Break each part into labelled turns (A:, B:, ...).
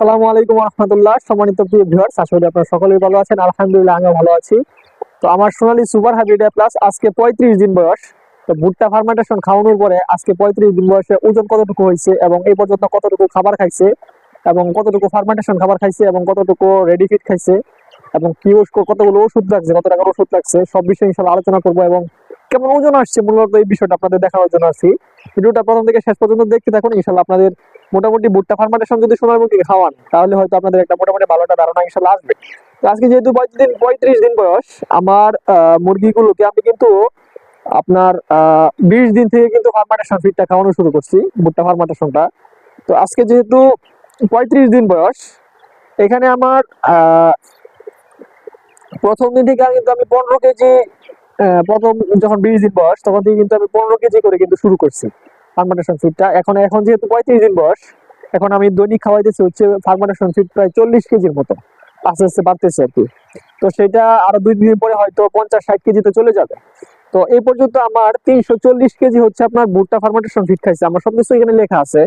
A: আসসালামু আলাইকুম রহমতুল্লাহ সম্মানিত প্রিয় ভিউয়ার্স আশা করি আপনারা সকলেই ভালো আছেন। আলহামদুলিল্লাহ, আমিও ভালো আছি। তো আমার সোনালী সুপার হাইব্রিড প্লাস আজকে পঁয়ত্রিশ দিন বয়স। তো ভুট্টা ফার্মেন্টেশন খাওয়ানোর পরে আজকে পঁয়ত্রিশ দিন বয়সে ওজন কতটুকু হয়েছে এবং এই পর্যন্ত কতটুকু খাবার খাইছে এবং কতটুকু ফার্মেন্টেশন খাবার খাইছে এবং কতটুকু রেডি ফিট খাইছে এবং কি কতগুলো ওষুধ লাগছে, কত টাকার ওষুধ লাগছে, সব বিষয়ে ইনশাল্লাহ আলোচনা করব এবং কেমন ওজন আসছে মূলত এই বিষয়টা আপনাদের দেখানোর জন্য আসছি। ভিডিওটা প্রথম থেকে শেষ পর্যন্ত দেখতে থাকুন। ইনশাল্লাহ আপনাদের মোটামুটি ভুট্টা ফার্মেন্টেশন যদি সোনার মুরগি খাওয়ান তাহলে হয়তো আপনাদের একটা মোটামুটি ভালো একটা ধারণা ইনশাল্লাহ আসবে। আজকে যেহেতু পঁয়ত্রিশ দিন পঁয়ত্রিশ দিন বয়স, আমার মুরগিগুলোকে আমি কিন্তু আপনার বিশ দিন থেকে কিন্তু ফার্মেন্টেশন ফিডটা খাওয়ানো শুরু করছি, ভুট্টা ফার্মেন্টেশনটা তো আজকে যেহেতু পঁয়ত্রিশ দিন বয়স, এখানে আমার প্রথম দিন থেকে কিন্তু আমি পনেরো কেজি প্রথম যখন বিশ দিন বয়স, তখন থেকে কিন্তু আমি পনেরো কেজি করে কিন্তু শুরু করছি। ফার্মেন্টেশন ফিডটা এখন এখন যেহেতু পঁয়ত্রিশ দিন বয়স, এখন আমি দৈনিক খাওয়াইতেছি হচ্ছে ফার্মেন্টেশন ফিড প্রায় চল্লিশ কেজির মতো। আস্তে আস্তে বাড়তেছে আর কি। তো সেটা আরও দুই দিন পরে হয়তো পঞ্চাশ, ষাট কেজিতে চলে যাবে। তো এই পর্যন্ত আমার তিনশো চল্লিশ কেজি হচ্ছে আপনার ভুট্টা ফার্মেন্টেশন ফিড খাইছে। আমার এখানে লেখা আছে।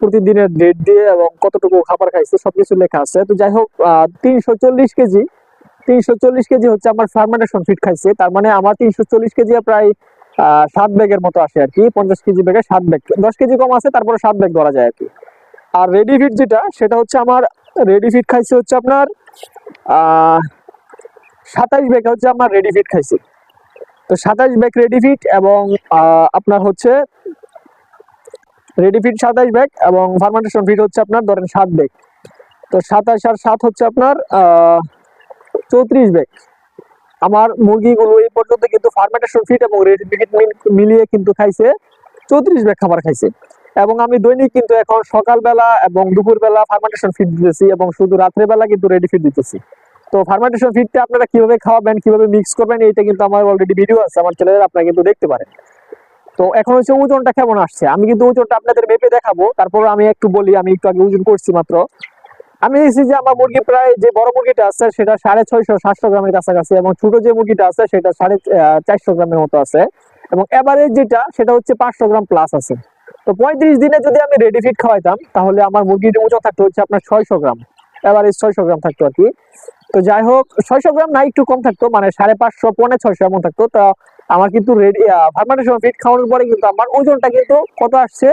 A: প্রতিদিনের ডেট দিয়ে এবং কতটুকু খাবার খাইছে সবকিছু লেখা আছে। তো যাই হোক তিনশো চল্লিশ কেজি, তিনশো চল্লিশ কেজি হচ্ছে আমার ফার্মেন্টেশন ফিড খাইছে। তার মানে আমার তিনশো চল্লিশ কেজি প্রায় সাত ব্যাগের মতো আসে আর কি। পঞ্চাশ কেজি ব্যাগে সাত ব্যাগ। দশ কেজি কম আছে, তারপরে সাত ব্যাগ ধরা যায় আর কি। আর রেডি ফিট যেটা, সেটা হচ্ছে আমার রেডি ফিট খাইছে হচ্ছে আপনার সাতাইশ ব্যাগ হচ্ছে আমার রেডি ফিট খাইছি। তো সাতাইশ ব্যাগ রেডি ফিট এবং আপনার হচ্ছে রেডি ফিট সাতাইশ ব্যাগ এবং ফার্মেন্টেশন ফিট হচ্ছে আপনার ধরেন সাত ব্যাগ। তো সাতাইশ আর সাত হচ্ছে আপনার চৌত্রিশ ব্যাগ। আমার মুরগিগুলো এই পর্যন্ত কিন্তু ফার্মেন্টেশন ফিট এবং রেডি মিলিয়ে কিন্তু খাইছে, চৌত্রিশ ব্যাগ খাবার খাইছে। এবং আমি দৈনিক কিন্তু এখন সকালবেলা এবং দুপুরবেলা ফার্মেন্টেশন ফিট দিতেছি এবং শুধু রাত্রেবেলা কিন্তু রেডি ফিট দিতেছি। তো ফার্মেন্টেশন ফিডটা আপনারা কীভাবে খাওয়াবেন, কীভাবে মিক্স করবেন, এইটা কিন্তু আমার অলরেডি ভিডিও আছে, আমার চ্যানেলে আপনারা কিন্তু দেখতে পারেন। তো এখন হচ্ছে ওজনটা কেমন আসছে? আমি কিন্তু ওজনটা আপনাদের মেপে দেখাবো, তারপর আমি একটু বলি, আমি একটু আগে ওজন করছি মাত্র। আমি দেখছি যে আমার মুরগি প্রায় যে বড় মুরগিটা আছে, সেটা সাড়ে ছয়শো, সাতশো গ্রামের কাছাকাছি এবং ছোট যে মুরগিটা আছে, সেটা সাড়ে চারশো গ্রামের মতো আছে। এবং এভারেজ যেটা, সেটা হচ্ছে পাঁচশো গ্রাম প্লাস আছে। তো পঁয়ত্রিশ দিনে যদি আমি রেডি ফিট খাওয়াইতাম, তাহলে আমার মুরগির ওজন থাকতো হচ্ছে আপনার ছয়শো গ্রাম। এভারেজ ছয়শো গ্রাম থাকতো আর কি। তো যাই হোক, ছয়শো গ্রাম না একটু কম থাকতো মানে সাড়ে পাঁচশো, পৌনে ছয়শো এমন থাকতো। তা আমার কিন্তু রেডি ফার্মেন্টেশন ফিট খাওয়ানোর পরে কিন্তু আমার ওজনটা কিন্তু কত আসছে?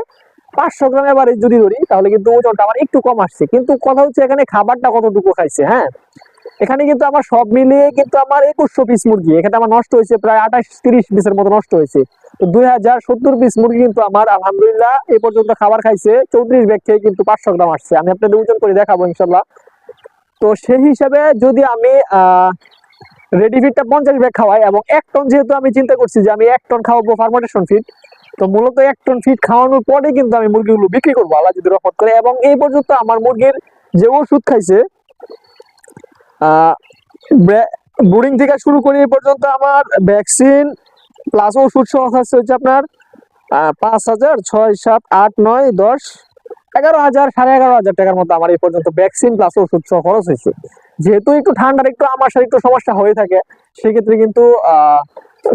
A: পাঁচশো গ্রাম এবারে যদি ধরি, তাহলে কিন্তু ওজনটা আমার একটু কম আসছে। কিন্তু কথা হচ্ছে এখানে খাবারটা কতটুকু খাইছে হ্যাঁ? এখানে কিন্তু আমার সব মিলিয়ে কিন্তু আমার একুশশো পিস মুরগি, এখানে আমার নষ্ট হয়েছে প্রায় আঠাশ তিরিশ পিসের মতো নষ্ট হয়েছে। তো দুই হাজার সত্তর পিস মুরগি কিন্তু আমার, আলহামদুলিল্লাহ, এ পর্যন্ত খাবার খাইছে, চৌত্রিশ ব্যাগ থেকে কিন্তু পাঁচশো গ্রাম আসছে। আমি আপনাদের ওজন করে দেখাবো ইনশাল্লাহ তো সেই হিসাবে যদি আমি রেডি ফিডটা পঞ্চাশ ব্যাগ খাওয়াই এবং এক টন যেহেতু আমি চিন্তা করছি যে আমি এক টন খাওয়াবো ফার্মেন্টেশন ফিড তো মূলত এক টন ফিড খাওয়ানোর পরে কিন্তু আমি মুরগিগুলো বিক্রি করব, আল্লাহ যদি করে। এবং এই পর্যন্ত আমার মুরগির যে ওষুধ খাইছে বোর্ডিং থেকে শুরু করে এই পর্যন্ত আমার ভ্যাকসিন প্লাস ওষুধ সহ হচ্ছে আপনার পাঁচ হাজার, ছয়, সাত, আট, নয়, দশ, এগারো হাজার, সাড়ে এগারো হাজার টাকার মতো আমার এই পর্যন্ত ভ্যাকসিন প্লাস ওষুধ সহ খরচ হয়েছে। যেহেতু একটু ঠান্ডার, একটু আমাশার একটু সমস্যা হয়ে থাকে, সেক্ষেত্রে কিন্তু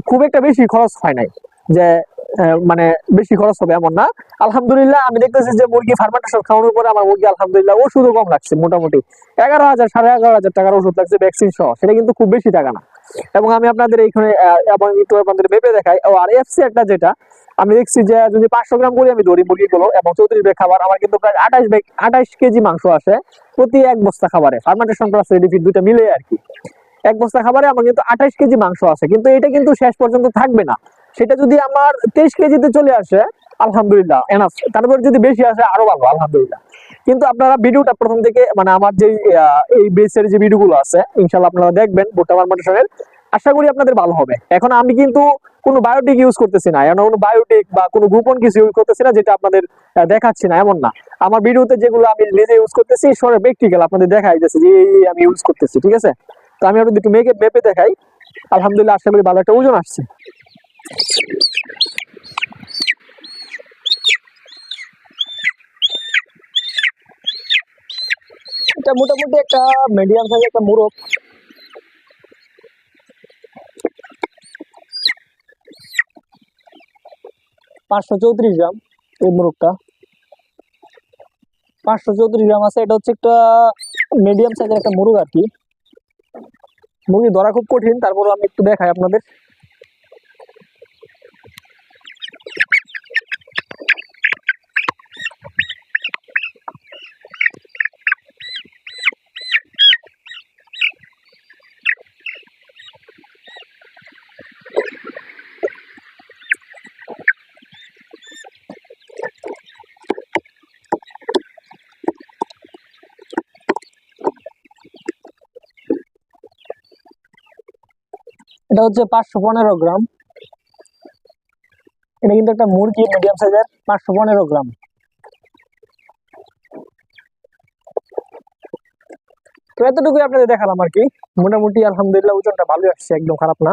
A: খুব একটা বেশি খরচ হয় নাই। যে মানে বেশি খরচ হবে এমন না। আলহামদুলিল্লাহ, আমি দেখতেছি যে মুরগি ফার্মেন্টেশন খাওয়ানোর পরে আমার মুরগি আলহামদুলিল্লাহ ওষুধও কম লাগছে মোটামুটি। এগারো হাজার, সাড়ে এগারো হাজার টাকার ওষুধ লাগছে ভ্যাকসিন সহ, সেটা কিন্তু খুব বেশি টাকা না। এবং আমি আপনাদের এইখানে এবং একটু আপনাদের মেপে দেখাই, ও, আর এফসি একটা যেটা, আমি দেখছি যে যদি পাঁচশো গ্রাম করে আমি ধরি মুরগিগুলো এবং চৌত্রিশ ব্যাগ খাবার, আমার কিন্তু প্রায় আঠাশ ব্যাগ, আঠাশ কেজি মাংস আসে প্রতি এক বস্তা খাবারে। ফার্মেন্টেশন প্লাস রেডি ফিড দুইটা মিলে আর কি। এক বস্তা খাবারে আমার কিন্তু আঠাশ কেজি মাংস আছে, কিন্তু এটা কিন্তু শেষ পর্যন্ত থাকবে না। সেটা যদি আমার তেইশ কেজিতে চলে আসে, আলহামদুলিল্লাহ এনাফ তারপর যদি বেশি আসে, আরও ভালো, আলহামদুলিল্লাহ। কিন্তু আপনারা ভিডিওটা প্রথম থেকে মানে আমার যে এই বেসের যে ভিডিওগুলো আছে ইনশাল্লাহ আপনারা দেখবেন ভুট্টা ফার্মেন্টেশনের আশা করি আপনাদের ভালো হবে। এখন আমি কিন্তু কোনো বায়োটিক ইউজ করতেছি না, এমন কোনো বায়োটিক বা কোনো গোপন কিছু ইউজ করতেছি না, যেটা আপনাদের দেখাচ্ছি না, এমন না। আমার ভিডিওতে যেগুলো আমি নিজে ইউজ করতেছি সরে প্র্যাকটিক্যাল আপনাদের দেখাই যাচ্ছে যে এই আমি ইউজ করতেছি, ঠিক আছে? তো আমি আপনাদের একটু মেপে মেপে দেখাই। আলহামদুলিল্লাহ, আশা করি ভালো একটা ওজন আসছে। মোটামুটি একটা মিডিয়াম সাইজ একটা মুরগ। পাঁচশো চৌত্রিশ গ্রাম এই মুরগটা। পাঁচশো চৌত্রিশ গ্রাম আছে, এটা হচ্ছে একটা মিডিয়াম সাইজের একটা মুরগ আর কি। মুরগি ধরা খুব কঠিন তারপরে আমি একটু দেখাই আপনাদের। এটা হচ্ছে পাঁচশো পনেরো গ্রাম। এটা কিন্তু একটা মুরগি মিডিয়াম সাইজের পাঁচশো পনেরো গ্রাম। তো এতটুকুই আপনাদের দেখালাম আর কি। মোটামুটি আলহামদুলিল্লাহ, ওজনটা ভালোই আসছে, একদম খারাপ না।